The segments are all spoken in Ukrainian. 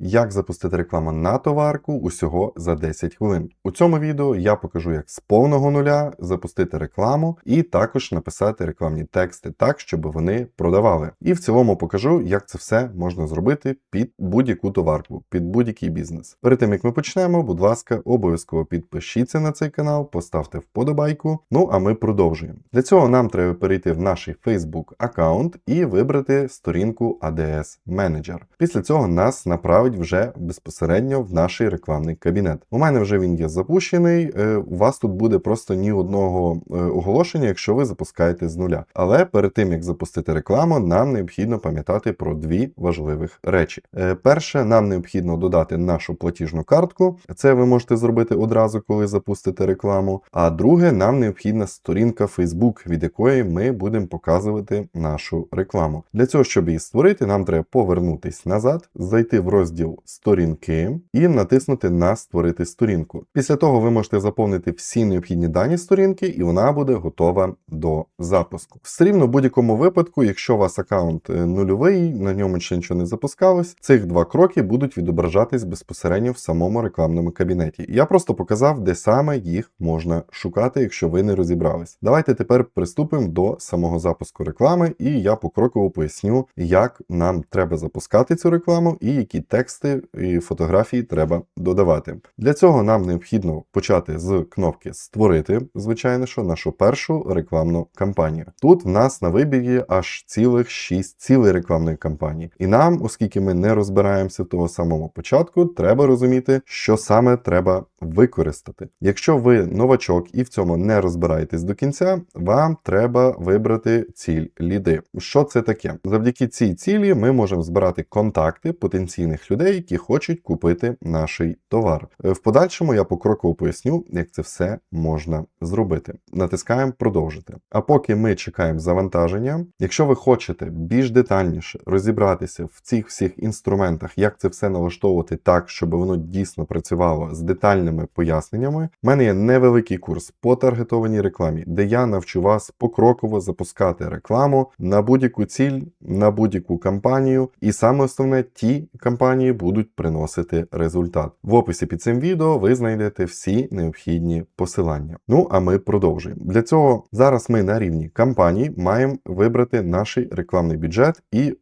як запустити рекламу на товарку усього за 10 хвилин. У цьому відео я покажу, як з повного нуля запустити рекламу і також написати рекламні тексти так, щоб вони продавали. І в цілому покажу, як це все можна зробити під будь-яку товарку, під будь-який бізнес. Перед тим як ми почнемо, будь ласка, обов'язково підпишіться на цей канал, поставте вподобайку. Ну а ми продовжуємо. Для цього нам треба перейти в наш Facebook аккаунт і вибрати сторінку ADS Manager. Після цього нас направить вже безпосередньо в наш рекламний кабінет. У мене вже він є запущений. е, У вас тут буде просто ні одного е, оголошення, якщо ви запускаєте з нуля. Але перед тим як запустити рекламу, нам необхідно пам'ятати про дві важливих речі. Е, Перше, нам необхідно додати нашу платіжну картку. Це ви можете зробити одразу, коли запустите рекламу. А друге, нам необхідна сторінка Facebook, від якої ми будемо показувати нашу рекламу. Для цього, щоб її створити, нам треба повернутись назад, зайти в розділ сторінки і натиснути на створити сторінку. Після того ви можете заповнити всі необхідні дані сторінки, і вона буде готова до запуску. Все рівно в будь-якому випадку, якщо у вас аккаунт е, нульовий, на ньому ще нічого не запускалось, цих два кроки будуть відображатись безпосередньо в самому рекламному кабінеті. Я просто показав, де саме їх можна шукати, якщо ви не розібрались. Давайте тепер приступимо до самого запуску реклами, і я покроково поясню, як нам треба запускати цю рекламу і які тексти і фотографії треба додавати. Для цього нам необхідно почати з кнопки Створити, звичайно, що нашу першу рекламну кампанію. Тут в нас на вибірі аж цілих 6 цілей рекламної кампанії. І нам, оскільки ми не розбираємося в того самому початку, треба розуміти, що саме треба використати. Якщо ви новачок і в цьому не розбираєтесь до кінця, вам треба вибрати ціль ліди. Що це таке? Завдяки цій цілі ми можемо збирати контакти потенційних людей, які хочуть купити наш товар. Е, В подальшому я покроково поясню, як це все можна зробити. Натискаємо продовжити. А поки ми чекаємо завантаження, якщо ви хочете більш детальніше розібратися в цих всіх інструментах, як це все налаштовувати так, щоб воно дійсно працювало з детальними поясненнями, в мене є невеликий курс по таргетованій рекламі, де я навчу вас покроково запускати рекламу на будь-яку ціль, на будь-яку кампанію, і саме основне, ті кампанії будуть приносити результат. В описі під цим відео ви знайдете всі необхідні посилання. Ну а ми продовжуємо. Для цього зараз ми на рівні кампаній маємо вибрати наш рекламний бюджет і,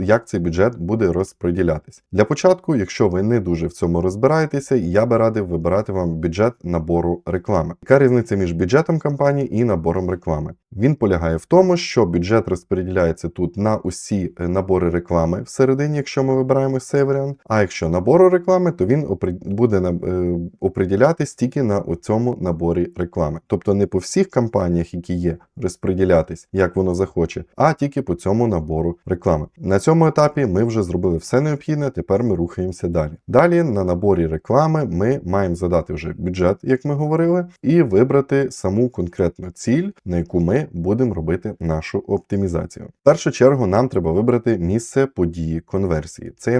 як цей бюджет буде розподілятись. Для початку, якщо ви не дуже в цьому розбираєтеся, я би радив вибирати вам бюджет набору реклами. Яка різниця між бюджетом кампанії і набором реклами? Він полягає в тому, що бюджет розподіляється тут на усі е, набори реклами всередині, якщо ми вибираємо цей варіант. А якщо набору реклами, то він буде е, оприділятись тільки на цьому наборі реклами. Тобто не по всіх кампаніях, які є, розподілятись, як воно захоче, а тільки по цьому набору реклами. На цьому етапі ми вже зробили все необхідне, тепер ми рухаємося далі. Далі на наборі реклами ми маємо задати вже бюджет, як ми говорили, і вибрати саму конкретну ціль, на яку ми будемо робити нашу оптимізацію. В першу чергу нам треба вибрати місце події конверсії. Це є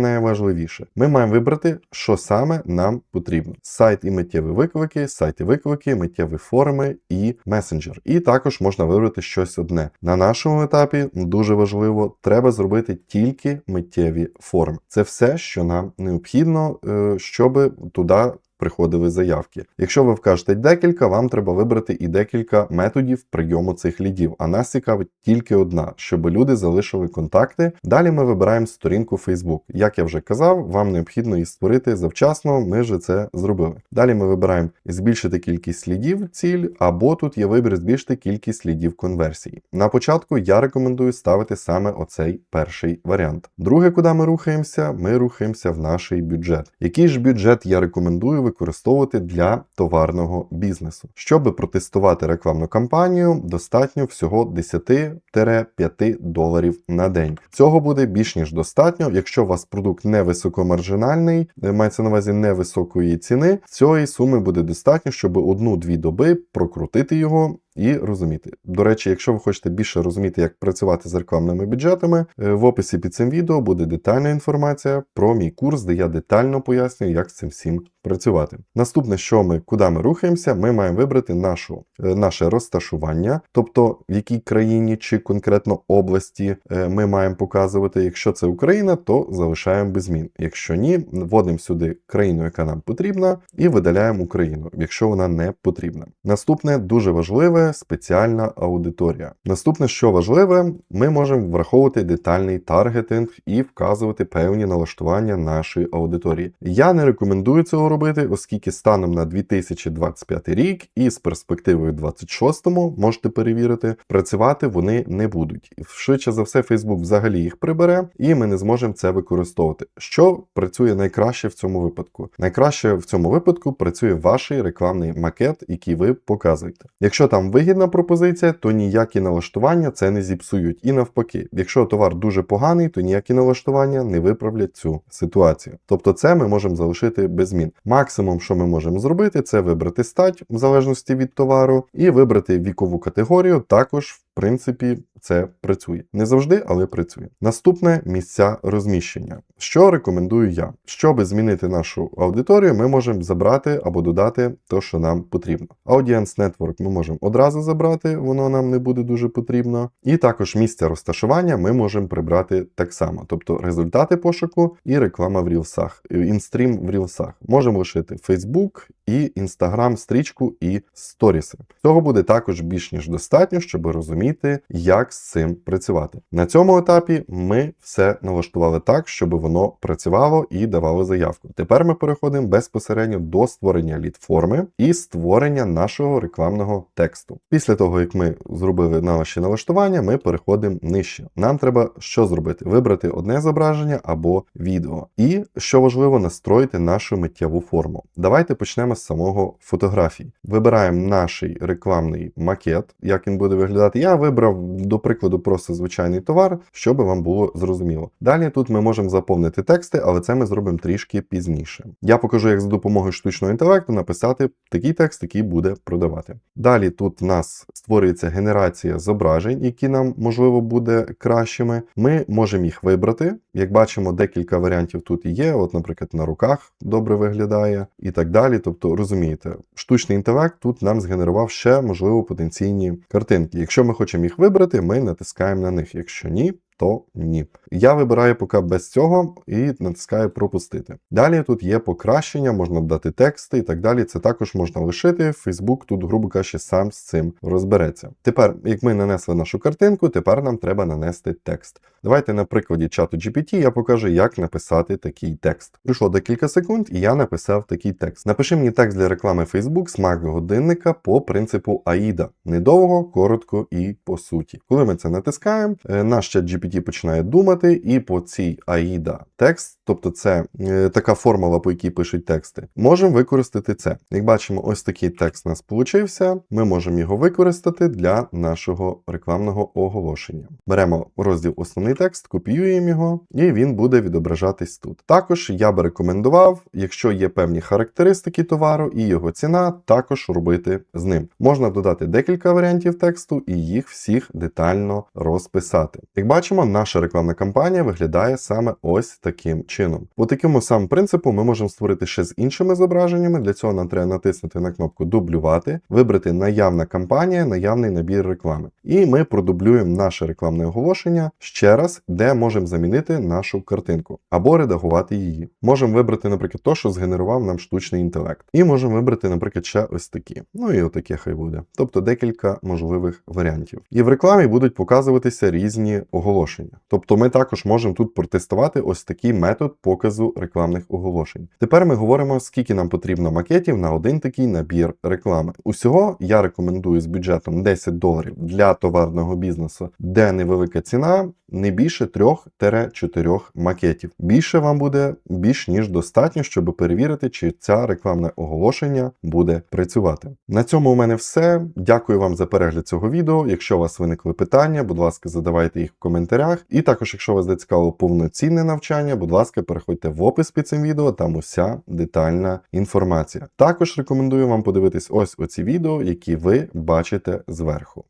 найважливіше. Ми маємо вибрати, що саме нам потрібно: сайт і миттєві виклики, сайт і виклики, миттєві форми і месенджер. І також можна вибрати щось одне. На нашому етапі дуже важливо, треба зробити тільки миттєві форми. Це все, що нам необхідно, е, щоб туди приходили заявки. Якщо ви вкажете декілька, вам треба вибрати і декілька методів прийому цих лідів. А нас цікавить тільки одна, щоб люди залишили контакти. Далі ми вибираємо сторінку Facebook. Як я вже казав, вам необхідно її створити завчасно. Ми вже це зробили. Далі ми вибираємо збільшити кількість слідів, ціль, або тут є вибір збільшити кількість слідів конверсії. На початку я рекомендую ставити саме оцей перший варіант. Друге, куди ми рухаємося, ми рухаємося в наш бюджет. Який ж бюджет я рекомендую використовувати для товарного бізнесу? Щоб протестувати рекламну кампанію, достатньо всього 10-5 доларів на день. Цього буде більш ніж достатньо, якщо у вас продукт не високомаржинальний, е, мається на увазі невисокої ціни. Цієї суми буде достатньо, щоб одну-дві доби прокрутити його і розуміти. До речі, якщо ви хочете більше розуміти, як працювати з рекламними бюджетами, е, в описі під цим відео буде детальна інформація про мій курс, де я детально пояснюю, як з цим всім працювати. Наступне, що ми куди ми рухаємося, ми маємо вибрати нашу, е, наше розташування, тобто в якій країні чи конкретно області е, ми маємо показувати. Якщо це Україна, то залишаємо без змін. Якщо ні, вводимо сюди країну, яка нам потрібна, і видаляємо Україну, якщо вона не потрібна. Наступне дуже важливе спеціальна аудиторія. Наступне, що важливе, ми можемо враховувати детальний таргетинг і вказувати певні налаштування нашої аудиторії. Я не рекомендую цього робити, оскільки станом на 2025 рік і з перспективою 26-му можете перевірити, працювати вони не будуть. Швидше за все, Facebook взагалі їх прибере, і ми не зможемо це використовувати. Що працює найкраще в цьому випадку? Найкраще в цьому випадку працює ваш рекламний макет, який ви показуєте. Якщо там вигідна пропозиція, то ніякі налаштування це не зіпсують. І навпаки, якщо товар дуже поганий, то ніякі налаштування не виправлять цю ситуацію. Тобто, це ми можемо залишити без змін. Максимум, що ми можемо зробити, це вибрати стать в залежності від товару, і вибрати вікову категорію також. В принципі, це працює не завжди, але працює. Наступне місця розміщення. Що рекомендую я? Щоб змінити нашу аудиторію, ми можемо забрати або додати те, що нам потрібно. Audience Network ми можемо одразу забрати, воно нам не буде дуже потрібно. І також місця розташування ми можемо прибрати так само, тобто результати пошуку і реклама в рілсах, інстрім в рілсах. Можемо лишити Facebook і Instagram стрічку і сторіси. Цього буде також більш ніж достатньо, щоб розуміти, як з цим працювати. На цьому етапі ми все налаштували так, щоб воно працювало і давало заявку. Тепер ми переходимо безпосередньо до створення лід-форми і створення нашого рекламного тексту. Після того, як ми зробили наші налаштування, ми переходимо нижче. Нам треба що зробити? Вибрати одне зображення або відео. І що важливо, настроїти нашу миттєву форму. Давайте почнемо самого фотографії. Вибираємо наш рекламний макет, як він буде виглядати. Я вибрав, до прикладу, просто звичайний товар, щоб вам було зрозуміло. Далі тут ми можемо заповнити тексти, але це ми зробимо трішки пізніше. Я покажу, як за допомогою штучного інтелекту написати такий текст, який буде продавати. Далі тут в нас створюється генерація зображень, які нам можливо буде кращими. Ми можемо їх вибрати. Як бачимо, декілька варіантів тут є. От, наприклад, на руках добре виглядає і так далі. Тобто, розумієте, штучний інтелект тут нам згенерував ще можливо потенційні картинки. Якщо ми хочемо їх вибрати, ми натискаємо на них. Якщо ні, то ні. Я вибираю поки без цього і натискаю пропустити. Далі тут є покращення, можна додати тексти і так далі. Це також можна лишити. Facebook тут, грубо кажучи, сам з цим розбереться. Тепер, як ми нанесли нашу картинку, тепер нам треба нанести текст. Давайте на прикладі чату GPT я покажу, як написати такий текст. Пройшло декілька секунд, і я написав такий текст. Напиши мені текст для реклами Facebook смак годинника по принципу AIDA. Недовго, коротко і по суті. Коли ми це натискаємо, е, наш чат GPT починає думати, і по цій AIDA текст, тобто це е, така формула, по якій пишуть тексти, можемо використати це. Як бачимо, ось такий текст у нас получився. Ми можемо його використати для нашого рекламного оголошення. Беремо розділ основний текст, копіюємо його, і він буде відображатись тут. Також я би рекомендував, якщо є певні характеристики товару і його ціна, також робити з ним. Можна додати декілька варіантів тексту і їх всіх детально розписати. Як бачимо, наша рекламна кампанія виглядає саме ось таким чином. По такому самому принципу ми можемо створити ще з іншими зображеннями. Для цього нам треба натиснути на кнопку дублювати, вибрати наявна кампанія, наявний набір реклами. І ми продублюємо наше рекламне оголошення ще раз, де можемо замінити нашу картинку або редагувати її. Можемо вибрати, наприклад, то, що згенерував нам штучний інтелект. І можемо вибрати, наприклад, ще ось такі. Ну і отаке хай буде. Тобто декілька можливих варіантів. І в рекламі будуть показуватися різні оголошення. Тобто ми також можемо тут протестувати ось такий показу рекламних оголошень. Тепер ми говоримо, скільки нам потрібно макетів на один такий набір реклами. Усього я рекомендую з бюджетом 10 доларів для товарного бізнесу, де невелика ціна, не більше 3-4 макетів. Більше вам буде більш ніж достатньо, щоб перевірити, чи ця рекламне оголошення буде працювати. На цьому у мене все. Дякую вам за перегляд цього відео. Якщо у вас виникли питання, будь ласка, задавайте їх в коментарях. І також, якщо вас зацікавило повноцінне навчання, будь ласка, ласка, переходьте в опис під цим відео, там уся детальна інформація. Також рекомендую вам подивитись ось оці відео, які ви бачите зверху.